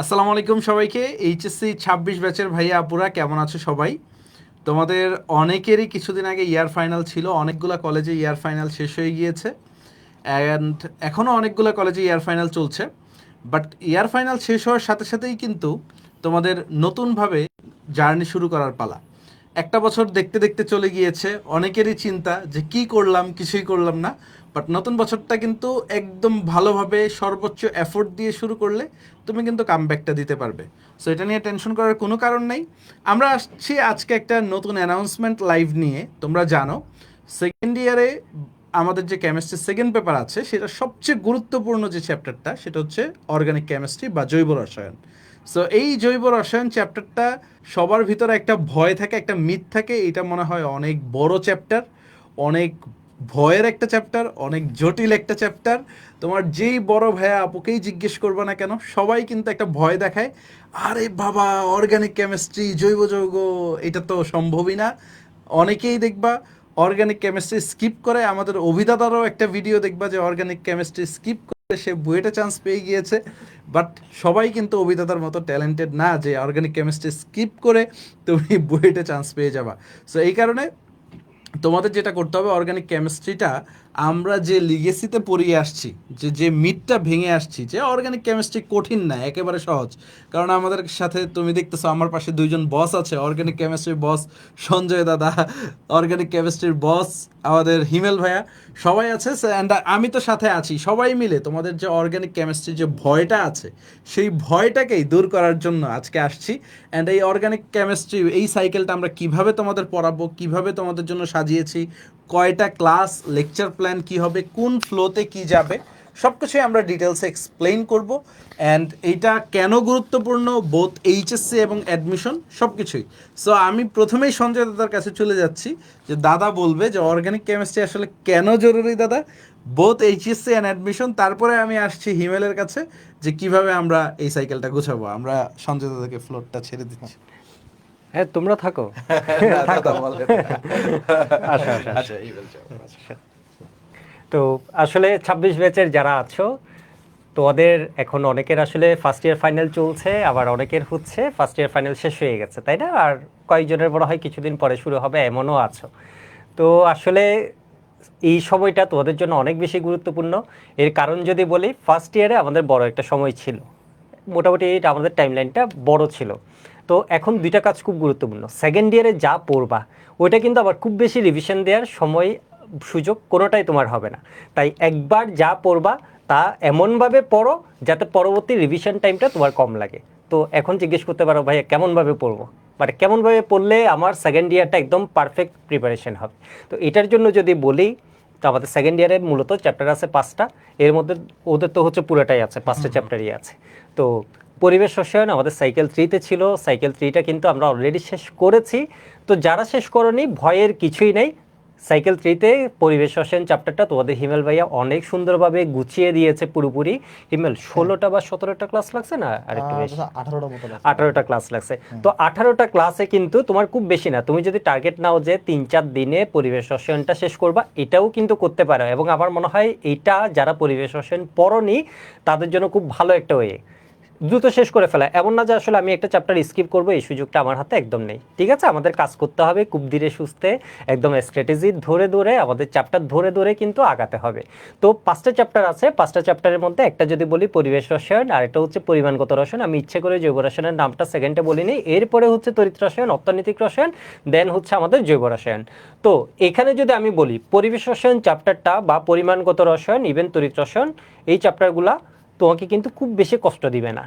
আসসালামু আলাইকুম সবাইকে। এইচএসসি ছাব্বিশ ব্যাচের ভাইয়া আপুরা, কেমন আছো সবাই? তোমাদের অনেকেরই কিছুদিন আগে ইয়ার ফাইনাল ছিল, অনেকগুলো কলেজে ইয়ার ফাইনাল শেষ হয়ে গিয়েছে। অ্যান্ড এখনও অনেকগুলো কলেজে ইয়ার ফাইনাল চলছে। বাট ইয়ার ফাইনাল শেষ হওয়ার সাথে সাথেই কিন্তু তোমাদের নতুনভাবে জার্নি শুরু করার পালা। একটা বছর দেখতে দেখতে চলে গিয়েছে, অনেকেরই চিন্তা যে কি করলাম, কিছুই করলাম না বাট নতুন বছরটা কিন্তু একদম ভালোভাবে সর্বোচ্চ এফোর্ট দিয়ে শুরু করলে তুমি কিন্তু কামব্যাকটা দিতে পারবে। সো এটা নিয়ে টেনশন করার কোনো কারণ নেই। আমরা আসছি আজকে একটা নতুন অ্যানাউন্সমেন্ট লাইভ নিয়ে, তোমরা জানো সেকেন্ড ইয়ারে আমাদের যে কেমিস্ট্রি সেকেন্ড পেপার আছে, সেটা সবচেয়ে গুরুত্বপূর্ণ যে চ্যাপ্টারটা সেটা হচ্ছে অর্গানিক কেমিস্ট্রি বা জৈব রসায়ন। সো এই জৈব রসায়ন চ্যাপ্টারটা সবার ভিতরে একটা ভয় থাকে, একটা মিথ থাকে। এটা মনে হয় অনেক বড় চ্যাপ্টার অনেক ভয়ের একটা চ্যাপ্টার অনেক জটিল একটা চ্যাপ্টার তোমার যেই বড় ভাইয়া আপুকেই জিজ্ঞেস করবে না কেন, সবাই কিন্তু একটা ভয় দেখায়, আরে বাবা অর্গানিক কেমিস্ট্রি জৈব যৌগ, এটা তো সম্ভবই না। অনেকেই দেখবা অর্গানিক কেমিস্ট্রি স্কিপ করে। আমাদের অভিদাতারও একটা ভিডিও দেখবা যে অর্গানিক কেমিস্ট্রি স্কিপ সে বুয়েটে চান্স পেয়ে গিয়েছে বাট সবাই কিন্তু অভিদাতার মতো ট্যালেন্টেড না যে অর্গানিক কেমিস্ট্রি স্কিপ করে তুমি বুয়েটে চান্স পেয়ে যাবা। সো এই কারণে তোমাদের যেটা করতে হবে অর্গানিক কেমিস্ট্রিটা আমরা যে লিগেসিতে পড়িয়ে আসছি, যে যে মিথটা ভেঙে আসছি, যে অর্গানিক কেমিস্ট্রি কঠিন না, একেবারে সহজ। কারণ আমাদের সাথে তুমি দেখতেছো আমার পাশে দুইজন বস আছে অর্গানিক কেমিস্ট্রির বস সঞ্জয় দাদা অর্গানিক কেমিস্ট্রির বস আমাদের হিমেল ভাইয়া, সবাই আছে অ্যান্ড আমি তো সাথে আছি, সবাই মিলে তোমাদের যে অর্গানিক কেমিস্ট্রির যে ভয়টা আছে, সেই ভয়টাকেই দূর করার জন্য আজকে আসছি। অ্যান্ড এই অর্গানিক কেমিস্ট্রি এই সাইকেলটা আমরা কীভাবে তোমাদের পড়াবো, কীভাবে তোমাদের জন্য সাজিয়েছি কয়টা ক্লাস, লেকচার প্ল্যান কি হবে, কোন ফ্লোতে কি যাবে সব কিছুই আমরা ডিটেলসে এক্সপ্লেইন করব। অ্যান্ড এইটা কেন গুরুত্বপূর্ণ বোথ এইচএসসি এবং অ্যাডমিশন সব কিছুই সো আমি প্রথমেই সঞ্জয় দাদার কাছে চলে যাচ্ছি, যে দাদা বলবে যে অর্গানিক কেমিস্ট্রি আসলে কেন জরুরি দাদা? বোথ এইচএসসি অ্যান্ড অ্যাডমিশন তারপরে আমি আসছি হিমেলের কাছে, যে কীভাবে আমরা এই সাইকেলটা গোছাবো। আমরা সঞ্জয় দাদাকে ফ্লোরটা ছেড়ে দিচ্ছি। হ্যাঁ তোমরা থাকো। আচ্ছা আচ্ছা। আচ্ছা। তো আসলে ছাব্বিশ ব্যাচের যারা আছো তোমাদের এখন অনেকের আসলে ফার্স্ট ইয়ার ফাইনাল চলছে আবার অনেকের হচ্ছে ফার্স্ট ইয়ার ফাইনাল শেষ হয়ে গেছে তাই না? আর কয়েকজনের বড় হয় কিছুদিন পরে শুরু হবে এমনও আছো। তো আসলে এই সময়টা তোমাদের জন্য অনেক বেশি গুরুত্বপূর্ণ। এর কারণ যদি বলি ফার্স্ট ইয়ারে আমাদের বড় একটা সময় ছিল। মোটামুটি আমাদের টাইমলাইনটা বড় ছিল। তো এখন দুইটা কাজ খুব গুরুত্বপূর্ণ। সেকেন্ড ইয়ারে যা পড়বা ওইটা কিন্তু আবার খুব বেশি রিভিশন দেওয়ার সময় সুযোগ কোনোটাই তোমার হবে না। তাই একবার যা পড়বা তা এমনভাবে পড়ো যাতে পরবর্তী রিভিশন টাইমটা তোমার কম লাগে। তো এখন জিজ্ঞেস করতে পারো ভাইয়া কেমনভাবে পড়ব? বাট কেমনভাবে পড়লে আমার সেকেন্ড ইয়ারটা একদম পারফেক্ট প্রিপারেশন হবে? তো এটার জন্য যদি বলি তো আমাদের সেকেন্ড ইয়ারে মূলত চ্যাপ্টার আছে পাঁচটা। এর মধ্যে ওদের তো হচ্ছে পুরোটাই আছে পাঁচটা চ্যাপ্টারই আছে। তো পরিবেশ রসায়ন আমাদের সাইকেল থ্রিতে ছিল। সাইকেল থ্রিটা কিন্তু আমরা অলরেডি শেষ করেছি। তো যারা শেষ করনি ভয়ের কিছুই নেই। সাইকেল থ্রিতে পরিবেশ রসায়ন চ্যাপ্টারটা তোমাদের হিমেল ভাইয়া অনেক সুন্দরভাবে গুছিয়ে দিয়েছে পুরোপুরি। হিমেল ষোলোটা বা সতেরোটা ক্লাস লাগছে না? আরেকটু বেশি। আঠারোটা আঠারোটা ক্লাস লাগছে। তো আঠারোটা ক্লাসে কিন্তু তোমার খুব বেশি না। তুমি যদি টার্গেট নাও যে তিন চার দিনে পরিবেশ রসায়নটা শেষ করবা এটাও কিন্তু করতে পারো। এবং আমার মনে হয় এটা যারা পরিবেশ রসায়ন পড়নি তাদের জন্য খুব ভালো একটা ওয়ে দ্রুত শেষ করে ফেলা। এমন না যে আসলে আমি একটা চ্যাপ্টার স্কিপ করব, এই সুযোগটা আমার হাতে একদম নেই। ঠিক আছে? আমাদের কাজ করতে হবে খুব ধীরে সুস্থে, একদম স্ট্র্যাটেজি ধরে ধরে, আমাদের চ্যাপ্টার ধরে ধরে কিন্তু আগাতে হবে। তো পাঁচটা চ্যাপ্টার আছে। পাঁচটা চ্যাপ্টারের মধ্যে একটা যদি বলি পরিবেশ রসায়ন, আর একটা হচ্ছে পরিমাণগত রসায়ন। আমি ইচ্ছে করে জৈব রসায়নের নামটা সেকেন্ডে বলিনি। এরপরে হচ্ছে তরিত রসায়ন, অর্থনৈতিক রসায়ন দেন হচ্ছে আমাদের জৈব রসায়ন। তো এখানে যদি আমি বলি, পরিবেশ রসায়ন চ্যাপ্টারটা বা পরিমাণগত রসায়ন ইভেন তরিত রসায়ন, এই চ্যাপ্টারগুলা তোমাকে কিন্তু খুব বেশি কষ্ট দিবে না।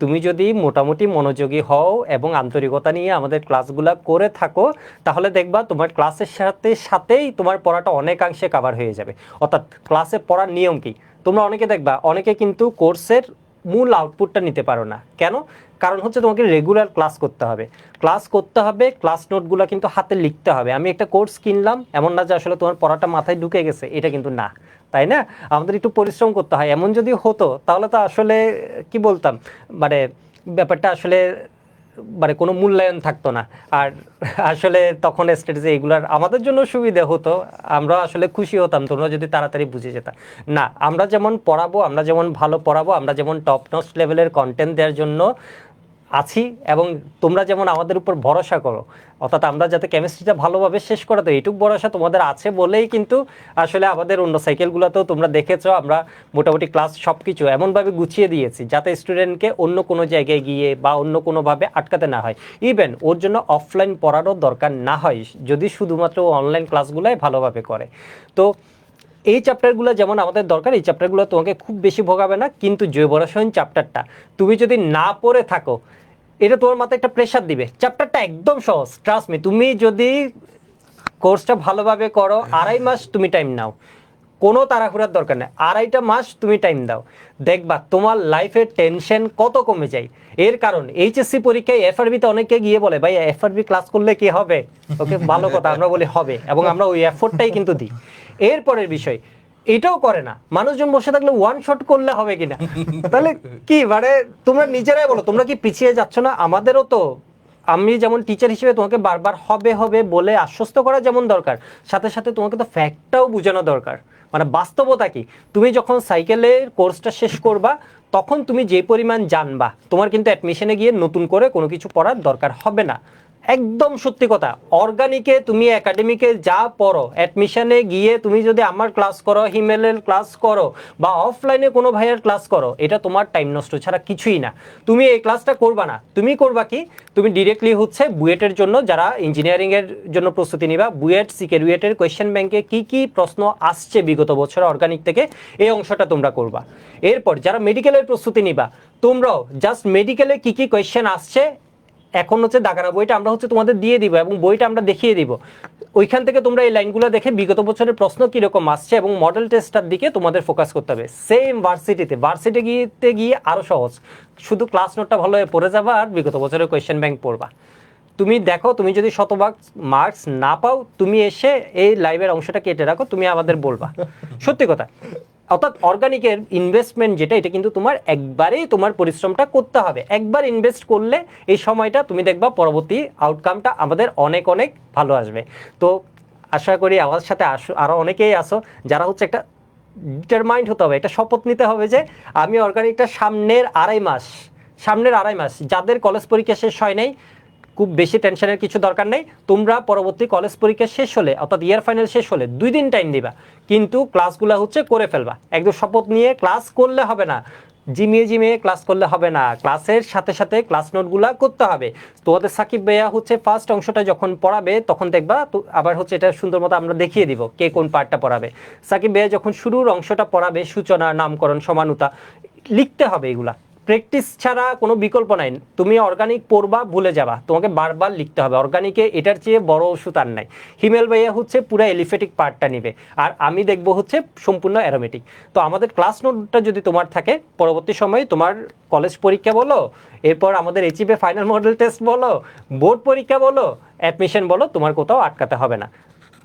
তুমি যদি মোটামুটি মনোযোগী হও এবং আন্তরিকতা নিয়ে আমাদের ক্লাসগুলো করে থাকো, তাহলে দেখবা তোমার ক্লাসের সাথে সাথেই তোমার পড়াটা অনেকাংশে কাভার হয়ে যাবে। অর্থাৎ ক্লাসে পড়ার নিয়ম কি? তোমরা অনেকে দেখবা, অনেকে কিন্তু কোর্সের মূল আউটপুটটা নিতে পারো না। কেন? কারণ হচ্ছে তোমাকে রেগুলার ক্লাস করতে হবে। ক্লাস করতে হবে ক্লাস নোটগুলো কিন্তু হাতে লিখতে হবে। আমি একটা কোর্স কিনলাম, এমন না যে আসলে তোমার পড়াটা মাথায় ঢুকে গেছে, এটা কিন্তু না, তাই না? আমাদের একটু পরিশ্রম করতে হয়। এমন যদি হতো, তাহলে তো আসলে, কি বলতাম মানে ব্যাপারটা আসলে মানে কোনো মূল্যায়ন থাকতো না। আর আসলে তখন স্টেজে এগুলার আমাদের জন্য সুবিধা হতো, আমরা আসলে খুশি হতাম, তোমরা যদি তাড়াতাড়ি বুঝে যেতাম না, আমরা যেমন পড়াবো, আমরা যেমন ভালো পড়াবো, আমরা যেমন টপ নচ লেভেলের কন্টেন্ট দেওয়ার জন্য আছি এবং তোমরা যেমন আমাদের উপর ভরসা করো, অর্থাৎ আমরা যাতে কেমিস্ট্রিটা ভালোভাবে শেষ করা, তো এইটুক ভরসা তোমাদের আছে বলেই কিন্তু আসলে আমাদের অন্য সাইকেলগুলোতেও তোমরা দেখেছ, আমরা মোটামুটি ক্লাস সব কিছু এমনভাবে গুছিয়ে দিয়েছি, যাতে স্টুডেন্টকে অন্য কোনো জায়গায় গিয়ে বা অন্য কোনোভাবে আটকাতে না হয়। ইভেন ওর জন্য অফলাইন পড়ারও দরকার না হয়, যদি শুধুমাত্র অনলাইন ক্লাসগুলোই ভালোভাবে করে। তো এই চ্যাপ্টারগুলো যেমন আমাদের দরকার, এই চ্যাপ্টারগুলো তোমাকে খুব বেশি ভোগাবে না, কিন্তু জৈব রসায়ন চ্যাপ্টারটা তুমি যদি না পড়ে থাকো এটা তোমার মাথায় একটা প্রেশার দিবে। চ্যাপ্টারটা একদম সহজ। ট্রাস্ট মি তুমি যদি কোর্সটা ভালোভাবে করো, আড়াই মাস তুমি টাইম নাও। কোনো তাড়াহুড়ার দরকার নেই। আড়াইটা মাস তুমি টাইম দাও। দেখবা, তোমার লাইফের টেনশন কত কমে যায়। এর কারণ এইচএসসি পরীক্ষায় এফআরবিতে অনেকে গিয়ে বলে, ভাই এফআরবি ক্লাস করলে কি হবে? ওকে, ভালো কথা, আমরা বলি হবে। এবং আমরা ওই এফোর্টটাই কিন্তু দিই। এরপরের বিষয় এটাও করে না। মানুষজন বসে থাকলে ওয়ান শট করলে হবে কিনা? তাহলে কি মানে তোমরা নিজেরাই বলো, তোমরা কি পিছিয়ে যাচ্ছ না? আমাদেরও তো, আমি যেমন টিচার হিসেবে তোমাকে বারবার হবে হবে বলে আশ্বস্ত করা যেমন দরকার, সাথে সাথে তোমাকে তো ফ্যাক্টটাও বোঝানো দরকার। মানে বাস্তবতা কি? তুমি যখন সাইকেলের কোর্সটা শেষ করবা, তখন তুমি যে পরিমাণ জানবা, তোমার কিন্তু অ্যাডমিশনে গিয়ে নতুন করে কোনো কিছু পড়ার দরকার হবে না। একদম সত্যি কথা। অর্গানিকে তুমি একাডেমিকে যা পড়ো অ্যাডমিশনে গিয়ে তুমি যদি আমার ক্লাস করো, হিমেলের ক্লাস করো, বা অফলাইনে কোনো ভাইয়ের ক্লাস করো, এটা তোমার টাইম নষ্ট ছাড়া কিছুই না। তুমি এই ক্লাসটা করবা না। তুমি করবা কি? তুমি ডিরেক্টলি হচ্ছে বুয়েটের জন্য যারা ইঞ্জিনিয়ারিংয়ের জন্য প্রস্তুতি নিবা, বুয়েট সিকেরুয়েটের কোয়েশ্চেন ব্যাংকে কি কি প্রশ্ন আসছে বিগত বছর অর্গানিক থেকে, এই অংশটা তোমরা করবা। এরপর যারা মেডিকেলের প্রস্তুতি নিবা, তোমরাও জাস্ট মেডিকেলে কি কি কোয়েশ্চেন আসছে এখন হচ্ছে দাগানা বইটা আমরা হচ্ছে তোমাদের দিয়ে দিব এবং বইটা আমরা দেখিয়ে দিব। ওইখান থেকে তোমরা এই লাইনগুলো দেখে বিগত বছরের প্রশ্ন কীরকম আসছে এবং মডেল টেস্টটার দিকে তোমাদের ফোকাস করতে হবে। সেম ভার্সিটিতে ভার্সিটি গিয়েতে গিয়ে আরও সহজ। শুধু ক্লাস নোটটা ভালোভাবে পড়ে যাবা আর বিগত বছরের কোয়েশ্চেন ব্যাংক পড়বা। তুমি দেখো, তুমি যদি শতভাগ মার্কস না পাও, তুমি এসে এই লাইভের অংশটা কেটে রাখো, তুমি আমাদের বলবা। সত্যি কথা। অর্থাৎ অর্গানিকের ইনভেস্টমেন্ট যেটা, এটা কিন্তু তোমার একবারেই তোমার পরিশ্রমটা করতে হবে। একবার ইনভেস্ট করলে এই সময়টা তুমি দেখবা পরবর্তী আউটকামটা আমাদের অনেক অনেক ভালো আসবে। তো আশা করি আমার সাথে আসো আরও অনেকেই আসো যারা হচ্ছে একটা ডিটারমাইন্ড হতে হবে, একটা শপথ নিতে হবে যে আমি অর্গানিকটা সামনের আড়াই মাস, সামনের আড়াই মাস, যাদের কলেজ পরীক্ষা শেষ হয় নাই খুব বেশি টেনশনের কিছু দরকার নেই। তোমরা পরবর্তী কলেজ পরীক্ষা শেষ হলে, অর্থাৎ ইয়ার ফাইনাল শেষ হলে দুই দিন টাইম দিবা। কিন্তু ক্লাসগুলো হচ্ছে করে ফেলবা। একদম শপথ নিয়ে ক্লাস করলে হবে না। জিমিয়ে জিমিয়ে ক্লাস করলে হবে না। ক্লাসের সাথে সাথে ক্লাস নোটগুলা করতে হবে। তোমাদের সাকিব ভাইয়া হচ্ছে ফার্স্ট অংশটা যখন পড়াবে, তখন দেখবা তো আবার হচ্ছে এটা সুন্দর মতো আমরা দেখিয়ে দিব কে কোন পার্টটা পড়াবে। সাকিব ভাইয়া যখন শুরুর অংশটা পড়াবে, সূচনা, নামকরণ, সমানুতা, লিখতে হবে এগুলা। প্র্যাকটিস ছাড়া কোনো বিকল্প নাই। তুমি অর্গানিক পড়বা, ভুলে যাবা। তোমাকে বারবার লিখতে হবে। অর্গানিকে এটার চেয়ে বড় ওষুধ আর নাই। হিমেল ভাইয়া হচ্ছে পুরো এলিফেটিক পার্টটা নিবে। আর আমি দেখব হচ্ছে সম্পূর্ণ অ্যারোমেটিক তো আমাদের ক্লাস নোটটা যদি তোমার থাকে, পরবর্তী সময়ে তোমার কলেজ পরীক্ষা বলো, এরপর আমাদের এইচএফএ ফাইনাল মডেল টেস্ট বলো বোর্ড পরীক্ষা বলো অ্যাডমিশন বলো, তোমার কোথাও আটকাতে হবে না।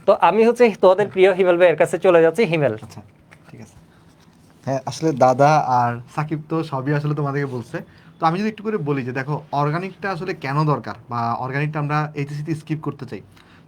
তো আমি হচ্ছে তোমাদের প্রিয় হিমেল ভাইয়ের কাছে চলে যাচ্ছি। হিমেল। আচ্ছা। হ্যাঁ আসলে দাদা আর সাকিব তো সবই আসলে তোমাদেরকে বলছে। তো আমি যদি একটু করে বলি যে, দেখো অর্গানিকটা আসলে কেন দরকার বা অর্গানিকটা আমরা এইচএসিতে স্কিপ করতে চাই?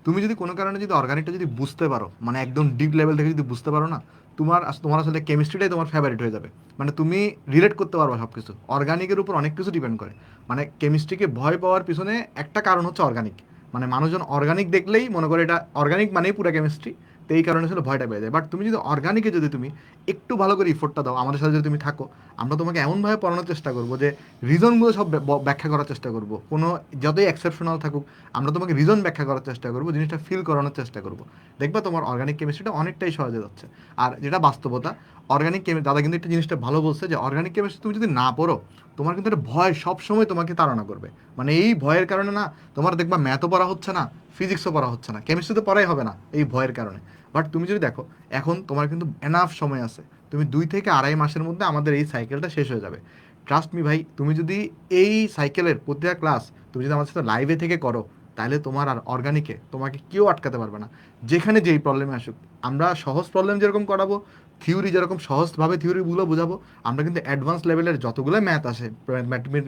তুমি যদি কোনো কারণে যদি অর্গানিকটা যদি বুঝতে পারো মানে একদম ডিপ লেভেল থেকে যদি বুঝতে পারো না, তোমার তোমার আসলে কেমিস্ট্রিটাই তোমার ফেভারিট হয়ে যাবে। মানে তুমি রিলেট করতে পারবে সব কিছু অর্গানিকের উপর অনেক কিছু ডিপেন্ড করে। মানে কেমিস্ট্রিকে ভয় পাওয়ার পিছনে একটা কারণ হচ্ছে অর্গানিক মানে মানুষজন অর্গানিক দেখলেই মনে করে এটা অর্গানিক মানেই পুরো কেমিস্ট্রি তো এই কারণে আসলে ভয়টা পেয়ে যায়। বাট তুমি যদি অর্গানিকে যদি তুমি একটু ভালো করে ইফোর্টটা দাও, আমাদের সাথে যদি তুমি থাকো, আমরা তোমাকে এমনভাবে পড়ানোর চেষ্টা করব যে রিজনগুলো সব ব্য- ব্যাখ্যা করার চেষ্টা করব। কোনো যতই এক্সেপশনাল থাকুক, আমরা তোমাকে রিজন ব্যাখ্যা করার চেষ্টা করব, জিনিসটা ফিল করানোর চেষ্টা করব। দেখবা তোমার অর্গানিক কেমিস্ট্রিটা অনেকটাই সহজে যাচ্ছে। আর যেটা বাস্তবতা অর্গানিক কেমি দাদা কিন্তু একটা জিনিসটা ভালো বলছে যে অর্গানিক কেমিস্ট্রি তুমি যদি না পড়ো তোমার কিন্তু একটা ভয় সবসময় তোমাকে তাড়না করবে। মানে এই ভয়ের কারণে না, তোমার দেখবা ম্যাথও পড়া হচ্ছে না ফিজিক্সও পড়া হচ্ছে না কেমিস্ট্রি তো পড়াই হবে না এই ভয়ের কারণে। বাট তুমি যদি দেখো, এখন তোমার কিন্তু এনাফ সময় আছে। তুমি দুই থেকে আড়াই মাসের মধ্যে আমাদের এই সাইকেলটা শেষ হয়ে যাবে। ট্রাস্ট মি ভাই, তুমি যদি এই সাইকেলের প্রতিটা ক্লাস তুমি যদি আমাদের সাথে লাইভে থেকে করো, তাহলে তোমার আর অর্গানিকে তোমাকে কেউ আটকাতে পারবে না। যেখানে যেই প্রবলেমে আসুক, আমরা সহজ প্রবলেম যেরকম করাবো থিওরি যেরকম সহজভাবে থিওরিগুলো বোঝাবো আমরা কিন্তু অ্যাডভান্স লেভেলের যতগুলো ম্যাথ আসে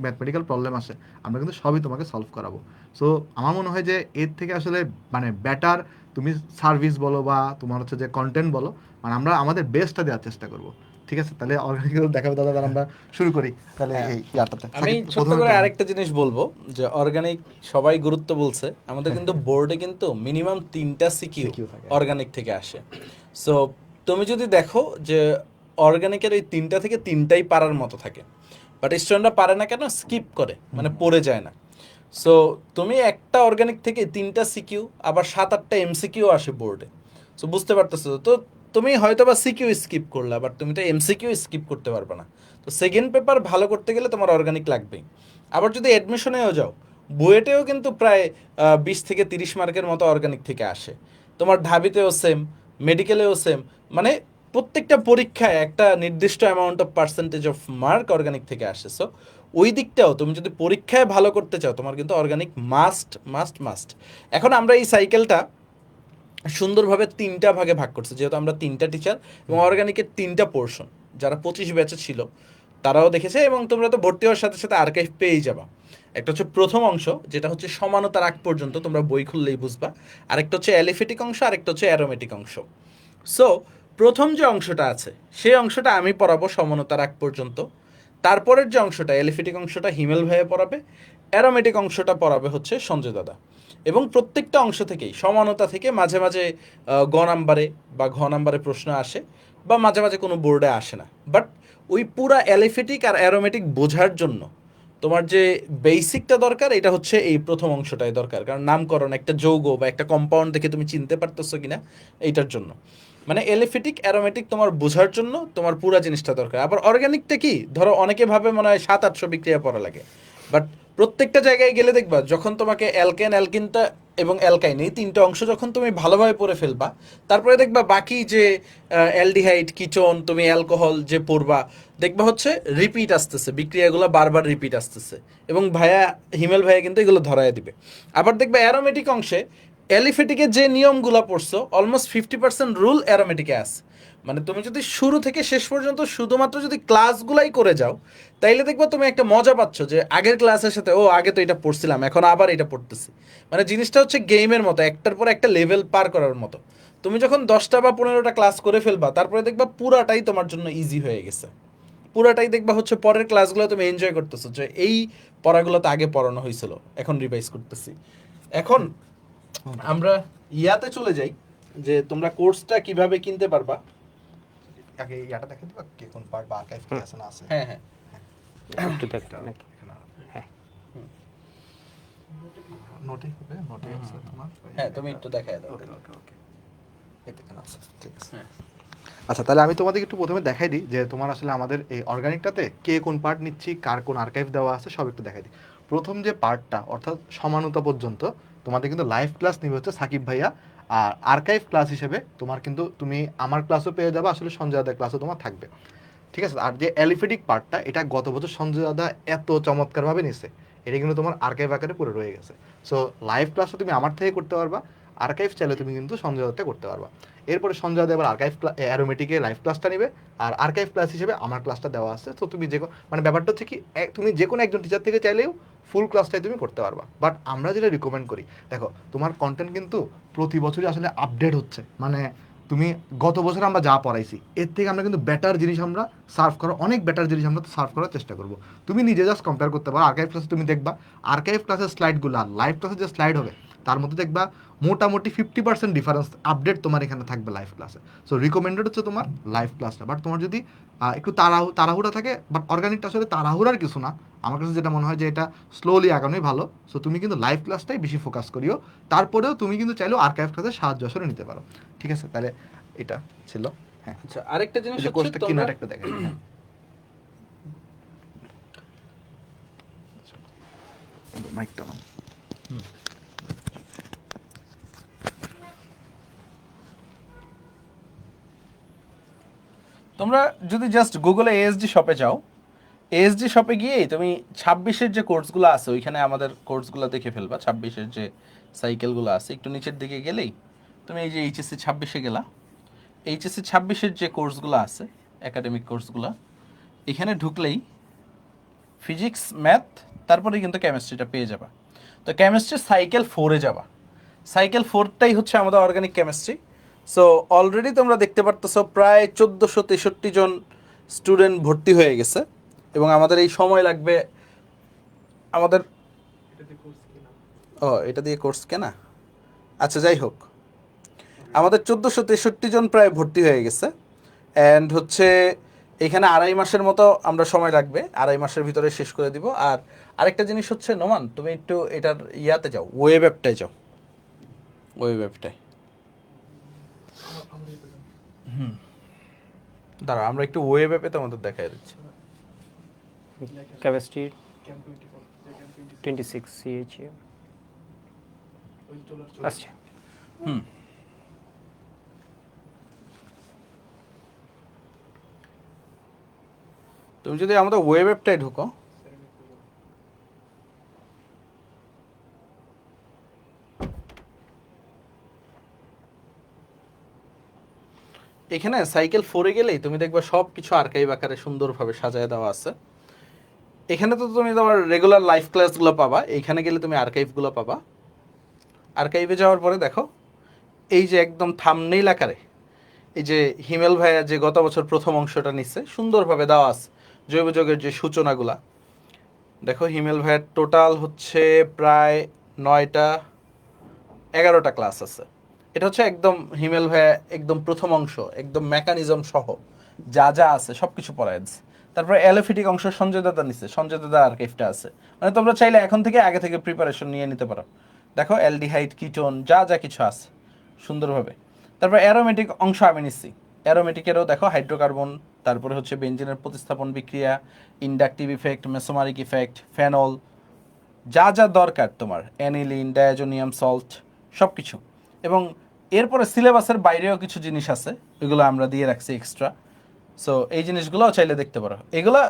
ম্যাথমেটিক্যাল প্রবলেম আসে আমরা কিন্তু সবই তোমাকে সলভ করাবো। সো আমার মনে হয় যে এর থেকে আসলে মানে বেটার তুমি সার্ভিস বলো বা তোমার হচ্ছে যে কন্টেন্ট বলো মানে আমরা আমাদের বেস্টটা দেওয়ার চেষ্টা করব। ঠিক আছে? তাহলে অর্গানিক দেখাবে দাদা তাহলে আমরা শুরু করি। তাহলে এই ইয়ারটাতে। হ্যাঁ। আমি প্রথমে করে আরেকটা জিনিস বলব যে অর্গানিক সবাই গুরুত্ব বলছে আমাদের কিন্তু বোর্ডে কিন্তু মিনিমাম তিনটা সিকিউ অর্গানিক থেকে। আসে। সো তুমি যদি দেখো যে অর্গানিকের ওই তিনটা থেকে তিনটাই পারার মতো থাকে বাট স্টুডেন্টরা পারে না কেন? স্কিপ করে মানে পড়ে যায় না। সো তুমি একটা অর্গানিক থেকে তিনটা সিকিউ আবার সাত আটটা এমসিকিউ আসে বোর্ডে সো বুঝতে পারতেছো? তো তুমি হয়তো বা সিকিউ স্কিপ করলা বাট তুমি তো এমসিকিউ স্কিপ করতে পারবে না। তো সেকেন্ড পেপার ভালো করতে গেলে তোমার অর্গানিক লাগবেই। আবার যদি অ্যাডমিশনেও যাও বুয়েটেও কিন্তু প্রায় বিশ থেকে তিরিশ মার্কের মতো অর্গানিক থেকে আসে। তোমার ঢাবিতেও সেম মেডিকেলেও সেম মানে প্রত্যেকটা পরীক্ষায় একটা নির্দিষ্ট amount of percentage of mark organic থেকে আসে। সো ওই দিকটাও তুমি যদি পরীক্ষায় ভালো করতে চাও, তোমার কিন্তু অর্গানিক মাস্ট মাস্ট মাস্ট এখন আমরা এই সাইকেলটা সুন্দরভাবে তিনটা ভাগে ভাগ করছে। যেহেতু আমরা তিনটা টিচার এবং অর্গানিকের তিনটা পোর্শন যারা পঁচিশ ব্যাচে ছিল, তারাও দেখেছে এবং তোমরা তো ভর্তি হওয়ার সাথে সাথে আর্কাইভ পেয়েই যাবা। একটা হচ্ছে প্রথম অংশ, যেটা হচ্ছে সমানতার আগ পর্যন্ত তোমরা বই খুললেই বুঝবা। আরেকটা হচ্ছে অ্যালিফেটিক অংশ, আরেকটা হচ্ছে অ্যারোমেটিক অংশ। সো প্রথম যে অংশটা আছে, সেই অংশটা আমি পড়াবো সমানতার আগ পর্যন্ত। তারপরের যে অংশটা এলিফেটিক অংশটা হিমেল ভাইয়ে পড়াবে, অ্যারোমেটিক অংশটা পড়াবে হচ্ছে সঞ্জয় দাদা। এবং প্রত্যেকটা অংশ থেকেই, সমানতা থেকে মাঝে মাঝে গ নাম্বারে বা ঘ নাম্বারে প্রশ্ন আসে বা মাঝে মাঝে কোনো বোর্ডে আসে না। বাট ওই পুরা অ্যালিফেটিক আর অ্যারোমেটিক বোঝার জন্য তোমার যে বেসিকটা দরকার, এটা হচ্ছে এই প্রথম অংশটাই দরকার। কারণ নামকরণ একটা যৌগ বা একটা কম্পাউন্ড দেখে তুমি চিনতে পারতেছো কিনা, এইটার জন্য। মানে এলিফেটিক অ্যারোমেটিক তোমার বোঝার জন্য তোমার পুরা জিনিসটা দরকার। আবার অর্গানিকটা কি? ধরো অনেকে ভাবে মনে হয় সাত আটশো বিক্রিয়া পড়া লাগে। বাট প্রত্যেকটা জায়গায় গেলে দেখবা, যখন তোমাকে অ্যালকেন, অ্যালকিনটা এবং অ্যালকাইন এই তিনটা অংশ যখন তুমি ভালোভাবে পড়ে ফেলবা, তারপরে দেখবা বাকি যে অ্যালডিহাইড, কিচন, তুমি অ্যালকোহল যে পড়বা দেখবা হচ্ছে রিপিট আসতেছে, বিক্রিয়াগুলো বারবার রিপিট আসতেছে। এবং ভাইয়া, হিমেল ভাইয়া কিন্তু এগুলো ধরায় দিবে। আবার দেখবা অ্যারোমেটিক অংশে অ্যালিফেটিকে যে নিয়মগুলো পড়ছো অলমোস্ট ফিফটি পার্সেন্ট রুল অ্যারোমেটিকে আছে। মানে তুমি যদি শুরু থেকে শেষ পর্যন্ত শুধুমাত্র যদি ক্লাসগুলাই করে যাও, তাইলে দেখবে তুমি একটা মজা পাচ্ছ যে আগের ক্লাসের সাথে, ও, আগে তো এটা পড়ছিলাম, এখন আবার এটা পড়তেছি। মানে জিনিসটা হচ্ছে গেমের মতো, একটার পর একটা লেভেল পার করার মতো। তুমি যখন দশটা বা পনেরোটা ক্লাস করে ফেলবা, তারপরে দেখবা পুরাটাই তোমার জন্য ইজি হয়ে গেছে। পুরাটাই দেখবা হচ্ছে পরের ক্লাসগুলো তুমি এনজয় করতেছো যে, এই পড়াগুলো তো আগে পড়ানো হয়েছিল এখন রিভাইজ করতেছি। এখন আমরা ইয়াতে চলে যাই যে তোমরা কোর্সটা কীভাবে কিনতে পারবা। আগে ইয়াটা দেখে দিবা কে কোন পার্ট বা আর্কাইভ কি আছে না আছে? হ্যাঁ হ্যাঁ। একটু দেখো হ্যাঁ। নোটে হবে নোটে আছে তোমার। হ্যাঁ তুমি একটু দেখায় দাও। ওকে ওকে ওকে। এখানে আছে ঠিক আছে। হ্যাঁ। আচ্ছা তাহলে আমি তোমাদেরকে একটু প্রথমে দেখাই দিই যে তোমার আসলে আমাদের এই অর্গানিকটাতে কে কোন পার্ট নিচ্ছি কার কোন আর্কাইভ দেওয়া আছে সব একটু দেখাই দিই। প্রথম যে পার্টটা অর্থাৎ সমানতা পর্যন্ত তোমাদের কিন্তু লাইভ ক্লাস নিবে হচ্ছে সাকিব ভাইয়া। আর আর্কাইভ ক্লাস হিসেবে তোমার কিন্তু তুমি আমার ক্লাসও পেয়ে যাবে, আসলে সঞ্জয় দাদার ক্লাসও তোমার থাকবে। ঠিক আছে? আর যে অ্যালিফেটিক পার্টটা এটা গত বছর সঞ্জয় দাদা এত চমৎকারভাবে নিছে, এটা কিন্তু তোমার আর্কাইভ আকারে পুরো রয়ে গেছে। সো লাইভ ক্লাসও তুমি আমার থেকে করতে পারবা আর্কাইভ চাইলে তুমি কিন্তু সঞ্জয় দাদাতে করতে পারবা। এরপরে সঞ্জয় দাদা এবার আর্কাইভ অ্যারোমেটিকে লাইভ ক্লাসটা নেবে, আর আর্কাইভ ক্লাস হিসেবে আমার ক্লাসটা দেওয়া আছে। তো তুমি যে মানে ব্যাপারটা হচ্ছে কি তুমি যে কোনো একজন টিচার থেকে চাইলেও ফুল ক্লাসটাই তুমি করতে পারবা। বাট আমরা যেটা রিকমেন্ড করি, দেখো, তোমার কন্টেন্ট কিন্তু প্রতি বছরই আসলে আপডেট হচ্ছে। মানে তুমি গত বছর আমরা যা পড়াইছি, এর থেকে আমরা কিন্তু বেটার জিনিস আমরা সার্ভ করার, অনেক বেটার জিনিস আমরা সার্ভ করার চেষ্টা করব। তুমি নিজে জাস্ট কম্পেয়ার করতে পারো আর্কাইভ ক্লাসে তুমি দেখবা। আর্কাইভ ক্লাসের স্লাইডগুলো আর লাইভ ক্লাসের যে স্লাইড হবে তার মধ্যে দেখবা মোটামুটি ফিফটি পার্সেন্ট ডিফারেন্স আপডেট তোমার এখানে থাকবে লাইভ ক্লাসে সো রিকমেন্ডেড হচ্ছে তোমার লাইভ ক্লাসটা বাট তোমার যদি একটু তাড়াহু তাড়াহুড়া থাকে বাট অর্গানিকটা আসলে তাড়াহুড়ার কিছু না। আমার কাছে যেটা মনে হয় যে এটা স্লোলি আগানোই ভালো। সো তুমি কিন্তু লাইভ ক্লাসটাই বেশি ফোকাস করিও। তারপরেও তুমি কিন্তু চাইলেও আর্কাইভ ক্লাসের সাহায্য আসলে নিতে পারো। ঠিক আছে? তাহলে এটা ছিল। হ্যাঁ। আচ্ছা আরেকটা জিনিস কোর্সটা কিনার একটা দেখেন। মাইকটা তোমরা যদি জাস্ট গুগলে এএসডি শপে যাও এএসডি শপে গিয়ে তুমি ছাব্বিশের যে কোর্সগুলো আছে, ওইখানে আমাদের কোর্সগুলো দেখে ফেলবা, ছাব্বিশের যে সাইকেলগুলো আছে। একটু নিচের দিকে গেলেই তুমি এই যে এইচএসসি ছাব্বিশে গেলা এইচএসসি ছাব্বিশের যে কোর্সগুলো আছে একাডেমিক কোর্সগুলো এখানে ঢুকলেই ফিজিক্স ম্যাথ তারপরে কিন্তু কেমিস্ট্রিটা পেয়ে যাবা। তো কেমিস্ট্রি সাইকেল ফোরে যাবা। সাইকেল ফোরটাই হচ্ছে আমাদের অর্গানিক কেমিস্ট্রি সো অলরেডি তোমরা দেখতে পারতেছো প্রায় চোদ্দোশো তেষট্টি জন স্টুডেন্ট ভর্তি হয়ে গেছে এবং আমাদের এই সময় লাগবে আমাদের ও, এটা দিয়ে কোর্স কেনা? আচ্ছা যাই হোক। আমাদের চোদ্দোশো তেষট্টি জন প্রায় ভর্তি হয়ে গেছে অ্যান্ড হচ্ছে এখানে আড়াই মাসের মতো আমরা সময় লাগবে, আড়াই মাসের ভিতরে শেষ করে দিব। আর আরেকটা জিনিস হচ্ছে, নোমান, তুমি একটু এটার ইয়াতে যাও ওয়েব অ্যাপটায় যাও। ওয়েব অ্যাপটায় হুম। দাঁড়াও আমরা একটু ওয়েব অ্যাপে তোমাদের দেখাই দিচ্ছি। কেমিস্ট্রি টোয়েন্টি সিক্স সিএইচ আচ্ছা হুম। তুমি যদি আমাদের ওয়েব অ্যাপটায় ঢুকো এখানে সাইকেল ফোরে গেলেই তুমি দেখবে সব কিছু আর্কাইভ আকারে সুন্দরভাবে সাজায় দেওয়া আছে। এখানে তো তুমি তোমার রেগুলার লাইফ ক্লাসগুলো পাবা এইখানে গেলে তুমি আর্কাইভগুলো পাবা। আর্কাইভে যাওয়ার পরে দেখো, এই যে একদম থামনেইল আকারে, এই যে হিমেল ভাইয়া যে গত বছর প্রথম অংশটা নিচ্ছে সুন্দরভাবে দেওয়া আছে, জৈব যৌগের যে সূচনাগুলা। দেখো হিমেল ভাইয়ের টোটাল হচ্ছে প্রায় নয়টা, এগারোটা ক্লাস আছে। এটা হচ্ছে একদম হিমেল ভাইয়া একদম প্রথম অংশ, একদম মেকানিজম সহ। যা যা আছে সব কিছু পড়ায় দিচ্ছে তারপরে অ্যালোফিটিক অংশ সঞ্জয় দাদা নিচ্ছে সঞ্জয় দাদা আর্কাইভটা আছে। মানে তোমরা চাইলে এখন থেকে আগে থেকে প্রিপারেশন নিয়ে নিতে পারো। দেখো অ্যালডিহাইড কিটোন যা যা কিছু আছে, সুন্দরভাবে। তারপর অ্যারোমেটিক অংশ আমি নিচ্ছি অ্যারোমেটিকেরও দেখো হাইড্রোকার্বন তারপরে হচ্ছে বেঞ্জিনের প্রতিস্থাপন বিক্রিয়া inductive effect mesomeric effect phenol যা যা দরকার তোমার অ্যানিলিন ডায়াজোনিয়াম সল্ট সব কিছু এবং এরপরে সিলেবাসের বাইরেও কিছু জিনিস আছে এগুলো আমরা দিয়ে রাখছি এক্সট্রা সো এই জিনিসগুলোও চাইলে দেখতে পারো। এগুলো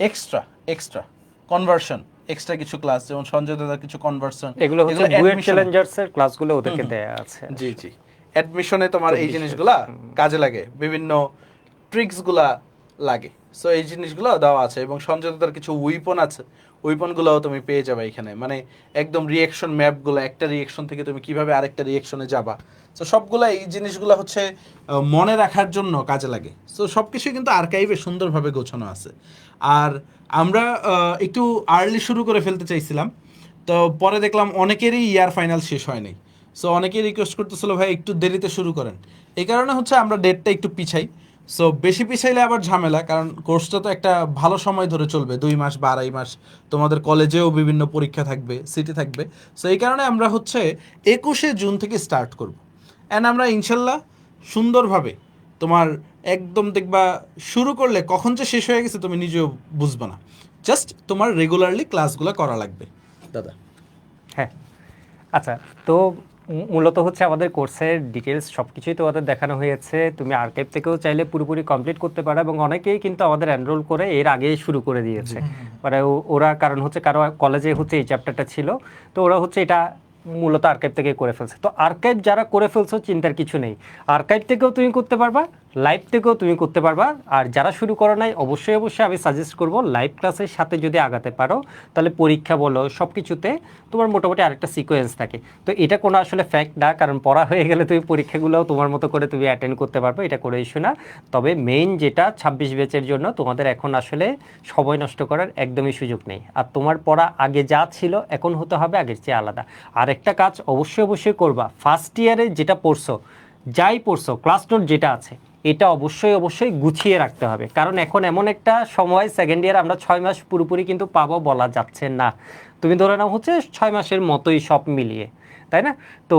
এক্সট্রা এক্সট্রা কনভার্সন এক্সট্রা কিছু ক্লাস যেমন সঞ্জয় দাদার কিছু কনভার্সন এগুলো হচ্ছে বুয়েট চ্যালেঞ্জার্স এর ক্লাসগুলো ওদেরকে দেয়া আছে। জি জি। অ্যাডমিশনে তোমার এই জিনিসগুলা কাজে লাগে। বিভিন্ন ট্রিক্সগুলা লাগে। সো এই জিনিসগুলো দেওয়া আছে এবং সঞ্জয় দাদার কিছু উইপন আছে। উইপনগুলোও তুমি পেয়ে যাবে এখানে। মানে একদম রিয়েকশন ম্যাপগুলো একটা রিয়েকশন থেকে তুমি কীভাবে আরেকটা রিয়েকশনে যাবা। তো সবগুলো এই জিনিসগুলো হচ্ছে মনে রাখার জন্য কাজে লাগে। সো সব কিছুই কিন্তু আর্কাইভে সুন্দরভাবে গোছানো আছে। আর আমরা একটু আর্লি শুরু করে ফেলতে চাইছিলাম। তো পরে দেখলাম অনেকেরই ইয়ার ফাইনাল শেষ হয়নি সো অনেকেই রিকোয়েস্ট করতেছিল, ভাই, একটু দেরিতে শুরু করেন। এই কারণে হচ্ছে আমরা ডেটটা একটু পিছাই। সো বেশি পিছাইলে আবার ঝামেলা, কারণ কোর্সটা তো একটা ভালো সময় ধরে চলবে, দুই মাস বা আড়াই মাস। তোমাদের কলেজেও বিভিন্ন পরীক্ষা থাকবে সিটি থাকবে। সো এই কারণে আমরা হচ্ছে একুশে জুন থেকে স্টার্ট করব। অ্যান্ড আমরা ইনশাল্লাহ সুন্দরভাবে তোমার একদম দেখবা শুরু করলে কখন যে শেষ হয়ে গেছে তুমি নিজেও বুঝবে না। জাস্ট তোমার রেগুলারলি ক্লাসগুলো করা লাগবে। দাদা। হ্যাঁ। আচ্ছা তো মূলত হচ্ছে আমাদের কোর্সের ডিটেলস সব কিছুই তোমাদের দেখানো হয়েছে। তুমি আর্কাইভ থেকেও চাইলে পুরোপুরি কমপ্লিট করতে পারো এবং অনেকেই কিন্তু আমাদের এনরোল করে এর আগে শুরু করে দিয়েছে। মানে ও- ওরা কারণ হচ্ছে কারও কলেজে হচ্ছে এই চ্যাপ্টারটা ছিল তো ওরা হচ্ছে এটা মূলত আর্কাইভ থেকে করে ফেলছে। তো আর্কাইভ যারা করে ফেলছো চিন্তার কিছু নেই। আর্কাইভ থেকেও তুমি করতে পারবা লাইভ থেকেও তুমি করতে পারবা। আর যারা শুরু করো নাই, অবশ্যই অবশ্যই আমি সাজেস্ট করব লাইভ ক্লাসের সাথে যদি আগাতে পারো, তাহলে পরীক্ষা বলো সব কিছুতে তোমার মোটামুটি আরেকটা সিকোয়েন্স থাকে। তো এটা কোনো আসলে ফ্যাক্ট না, কারণ পড়া হয়ে গেলে তুমি পরীক্ষাগুলোও তোমার মতো করে তুমি অ্যাটেন্ড করতে পারবে, এটা করে ইস্যু না তবে মেইন যেটা, ছাব্বিশ ব্যাচের জন্য তোমাদের এখন আসলে সময় নষ্ট করার একদমই সুযোগ নেই। আর তোমার পড়া আগে যা ছিল, এখন হতে হবে আগের চেয়ে আলাদা। আর একটা কাজ অবশ্যই অবশ্যই করবা। ফার্স্ট ইয়ারে যেটা পড়ছো, যাই পড়ছো ক্লাস নোট যেটা আছে এটা অবশ্যই অবশ্যই গুছিয়ে রাখতে হবে। কারণ এখন এমন একটা সময় সেকেন্ড ইয়ার আমরা ছয় মাস পুরোপুরি কিন্তু পাবো বলা যাচ্ছে না। তুমি ধরে নাও হচ্ছে ছয় মাসের মতোই সব মিলিয়ে, তাই না? তো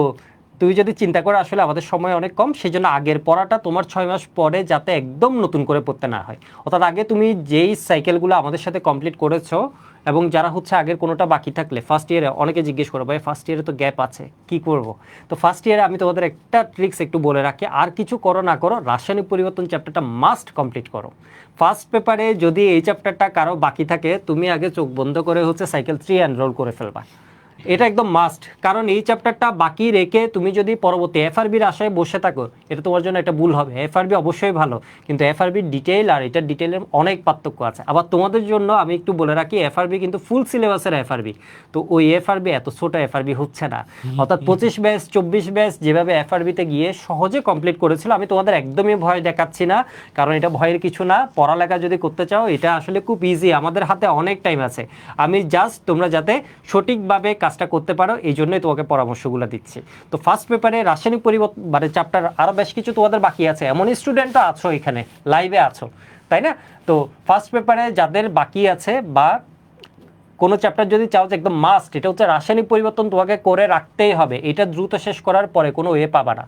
তুমি যদি চিন্তা করো, আসলে আমাদের সময় অনেক কম সেই জন্য আগের পড়াটা তোমার ছয় মাস পরে যাতে একদম নতুন করে পড়তে না হয়। অর্থাৎ আগে তুমি যেই সাইকেলগুলো আমাদের সাথে কমপ্লিট করেছ এবং যারা হচ্ছে আগের কোনোটা বাকি থাকলে ফার্স্ট ইয়ারে অনেকে জিজ্ঞেস করো, ভাই ফার্স্ট ইয়ারে তো গ্যাপ আছে, কি করব? তো ফার্স্ট ইয়ারে আমি তোমাদের একটা ট্রিক্স একটু বলে রাখি, আর কিছু করো না করো, রাসায়নিক পরিবর্তন চ্যাপ্টারটা মাস্ট কমপ্লিট করো। ফার্স্ট পেপারে যদি এই চ্যাপ্টারটা কারও বাকি থাকে, তুমি আগে চোখ বন্ধ করে হচ্ছে সাইকেল থ্রি এনরোল করে ফেলবা। এটা একদম মাস্ট কারণ এই চ্যাপ্টারটা বাকি রেখে তুমি যদি পরবর্তী এফআরবির আশায় বসে থাকো এটা তোমার জন্য একটা ভুল হবে। এফআরবি অবশ্যই ভালো কিন্তু এফআরবির ডিটেইল আর এটার ডিটেইলের অনেক পার্থক্য আছে। আবার তোমাদের জন্য আমি একটু বলে রাখি এফআরবি কিন্তু ফুল সিলেবাসের এফআরবি তো ওই এফআরবি এত ছোট এফআরবি হচ্ছে না। অর্থাৎ পঁচিশ ব্যাচ চব্বিশ ব্যাচ যেভাবে এফআরবিতে গিয়ে সহজে কমপ্লিট করেছিল আমি তোমাদের একদমই ভয় দেখাচ্ছি না কারণ এটা ভয়ের কিছু না। পড়ালেখা যদি করতে চাও এটা আসলে খুব ইজি আমাদের হাতে অনেক টাইম আছে। আমি জাস্ট তোমরা যাতে সঠিকভাবে কাজটা করতে পারো, এই জন্যই তোমাকে পরামর্শগুলো দিচ্ছি। তো ফার্স্ট পেপারে রাসায়নিক পরিবর্তন মানে চ্যাপ্টার আরও বেশ কিছু তোমাদের বাকি আছে। এমন স্টুডেন্টও আছো এখানে লাইভে আছো, তাই না? তো ফার্স্ট পেপারে যাদের বাকি আছে বা কোনো চ্যাপ্টার যদি চাও যে একদম মাস্ট এটা হচ্ছে রাসায়নিক পরিবর্তন তোমাকে করে রাখতেই হবে। এটা দ্রুত শেষ করার পরে কোনো ওয়ে পাবা না।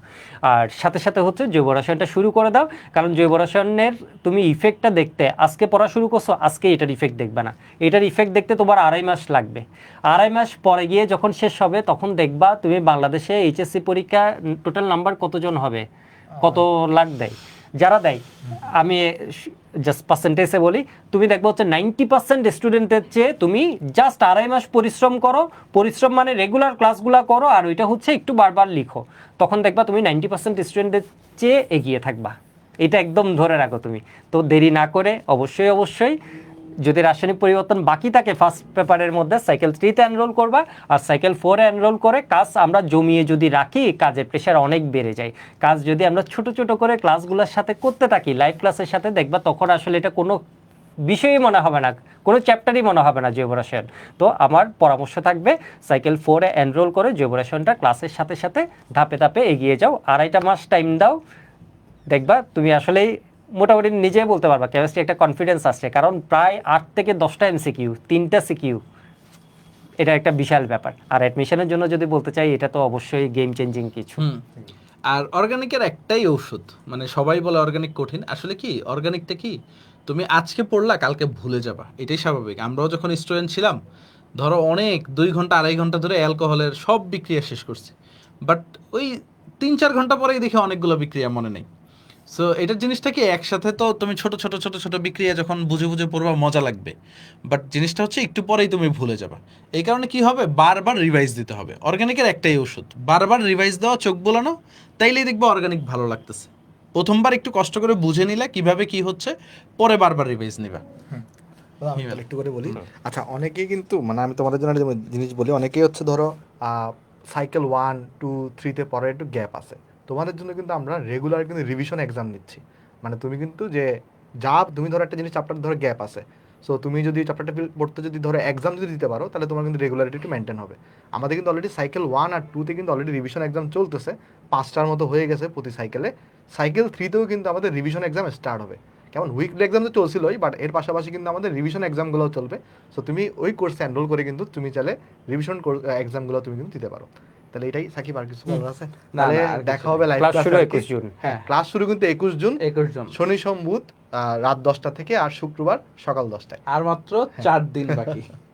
আর সাথে সাথে হচ্ছে জৈব রসায়নটা শুরু করে দাও, কারণ জৈব রসায়নের তুমি ইফেক্টটা দেখতে, আজকে পড়া শুরু করছ, আজকে এটার ইফেক্ট দেখবে না। এটার ইফেক্ট দেখতে তোমার আড়াই মাস লাগবে। আড়াই মাস পরে গিয়ে যখন শেষ হবে, তখন দেখবা তুমি বাংলাদেশে এইচএসসি পরীক্ষা টোটাল নাম্বার কতজন হবে? কত লাখ দেয়? যারা দেয়, আমি জাস্ট পার্সেন্টেজে বলি, তুমি দেখব হচ্ছে নাইনটি পার্সেন্ট স্টুডেন্টের চেয়ে তুমি জাস্ট আড়াই মাস পরিশ্রম করো, পরিশ্রম মানে রেগুলার ক্লাসগুলো করো আর ওইটা হচ্ছে একটু বারবার লিখো। তখন দেখবা তুমি নাইনটি পার্সেন্ট স্টুডেন্টের চেয়ে এগিয়ে থাকবা। এটা একদম ধরে রাখো তুমি। তো দেরি না করে অবশ্যই অবশ্যই যদি রাসায়নিক পরিবর্তন বাকি থাকে ফার্স্ট পেপারের মধ্যে সাইকেল থ্রিতে এনরোল করবা, আর সাইকেল ফোরে এনরোল করে কাজ আমরা জমিয়ে যদি রাখি, কাজের প্রেশার অনেক বেড়ে যায়। কাজ যদি আমরা ছোট ছোট করে ক্লাসগুলোর সাথে করতে থাকি লাইভ ক্লাসের সাথে দেখবা তখন আসলে এটা কোনো বিষয়ই মনে হবে না, কোনো চ্যাপ্টারই মনে হবে না জৈব রসায়ন। তো আমার পরামর্শ থাকবে সাইকেল ফোরে এনরোল করে জৈব রসায়নটা ক্লাসের সাথে সাথে ধাপে ধাপে এগিয়ে যাও। আড়াইটা মাস টাইম দাও, দেখবা তুমি আসলেই মোটামুটি নিজে বলতে পারবা কেমিস্ট্রি একটা কনফিডেন্স আসছে। কারণ প্রায় আট থেকে দশটা এমসিকিউ তিনটা সিকিউ এটা একটা বিশাল ব্যাপার। আর অ্যাডমিশনের জন্য যদি বলতে চাই, এটা তো অবশ্যই গেম চেঞ্জিং কিছু আর অর্গানিকের একটাই ঔষধ মানে সবাই বলে অর্গানিক কঠিন। আসলে কি অর্গানিকটা কি, তুমি আজকে পড়লা, কালকে ভুলে যাবা। এটাই স্বাভাবিক। আমরাও যখন স্টুডেন্ট ছিলাম, ধরো অনেক, দুই ঘণ্টা, আড়াই ঘণ্টা ধরে অ্যালকোহলের সব বিক্রিয়া শেষ করছি। বাট ওই তিন চার ঘণ্টা পরেই দেখি অনেকগুলো বিক্রিয়া মনে নেই। সো এটার জিনিসটা কি একসাথে তো তুমি ছোট ছোট ছোট ছোট বিক্রিয়া যখন বুঝে বুঝে পড়বা মজা লাগবে। বাট জিনিসটা হচ্ছে একটু পরেই তুমি ভুলে যাবা। এই কারণে কি হবে বারবার রিভাইজ দিতে হবে। অর্গানিকের একটাই ওষুধ বারবার রিভাইজ দেওয়া চোখ বোলানো তাইলেই দেখবে অর্গানিক ভালো লাগতেছে। প্রথমবার একটু কষ্ট করে বুঝে নিলে কীভাবে কি হচ্ছে পরে বারবার রিভাইজ নিবা। আমি একটু করে বলি। আচ্ছা অনেকেই কিন্তু মানে আমি তোমাদের জন্য জিনিস বলি অনেকেই হচ্ছে ধরো সাইকেল ওয়ান টু থ্রিতে পরে একটু গ্যাপ আছে। তোমাদের জন্য কিন্তু আমরা রেগুলার কিন্তু রিভিশন এক্সাম নিচ্ছি। মানে তুমি কিন্তু যে, যা তুমি ধরো একটা জিনিস চ্যাপ্টার ধরো গ্যাপ আছে। সো তুমি যদি চ্যাপ্টারটা পড়তে যদি ধরো এক্সাম যদি দিতে পারো, তাহলে তোমার কিন্তু রেগুলারিটি মেনটেন হবে। আমাদের কিন্তু অলরেডি সাইকেল ওয়ান আর টুতে কিন্তু অলরেডি রিভিশন এক্সাম চলতেছে। পাঁচটার মতো হয়ে গেছে প্রতি সাইকেলে সাইকেল থ্রিতেও কিন্তু আমাদের রিভিশন এক্সাম স্টার্ট হবে। কেমন উইকলি এক্সাম তো চলছিলই বাট এর পাশাপাশি কিন্তু আমাদের রিভিশন এক্সামগুলোও চলবে। সো তুমি ওই কোর্সে এনরোল করে কিন্তু তুমি চাইলে রিভিশন এক্সামগুলো তুমি কিন্তু দিতে পারো। তাহলে এটাই। সাকিব আর কিছু বলার আছে? তাহলে দেখা হবে লাইভ ক্লাস শুরু একুশ জুন। হ্যাঁ। ক্লাস শুরু কিন্তু একুশ জুন। 21 জুন। শনি সোম বুধ আহ, রাত দশটা থেকে আর শুক্রবার সকাল দশটায়। আর মাত্র 4 দিন বাকি।